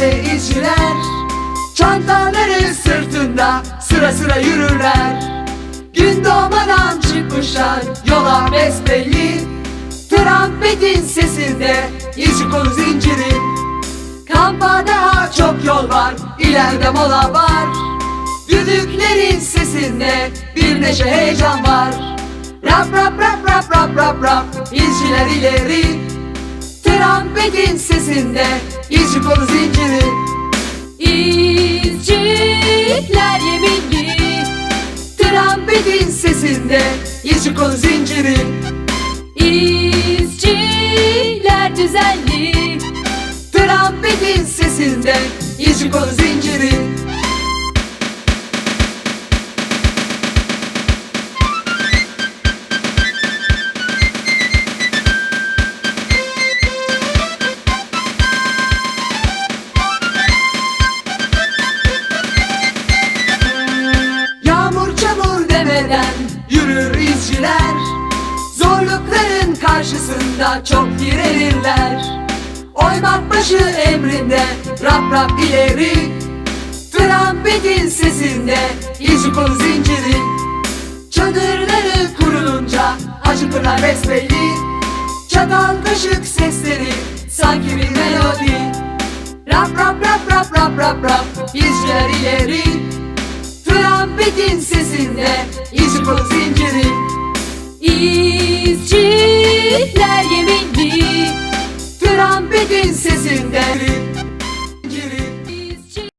işte izciler Çantaları sırtında sıra sıra yürürler Gün doğmadan çıkmışlar yola besbelli Trampetin sesinde izci kolu zinciri Kampa daha çok yol var ileride mola var Düdüklerin sesinde bir neşe heyecan var Rap rap rap rap rap rap rap İzciler ileri Trampetin sesinde izci kolu zinciri. İzciler yeminli. Trampetin sesinde izci kolu zinciri. İzciler düzenli. Trampetin sesinde izci kolu zinciri demeden yürür izciler Zorlukların karşısında çok direnirler Oymak başı emrinde rap rap ileri Trampetin sesinde izci kolu zinciri Çadırları kurulunca acıkırlar besbelli Çatal kaşık sesleri sanki bir melodi Rap rap rap rap rap rap rap izciler ileri Trampetin Kalbin sesinden Geri, geri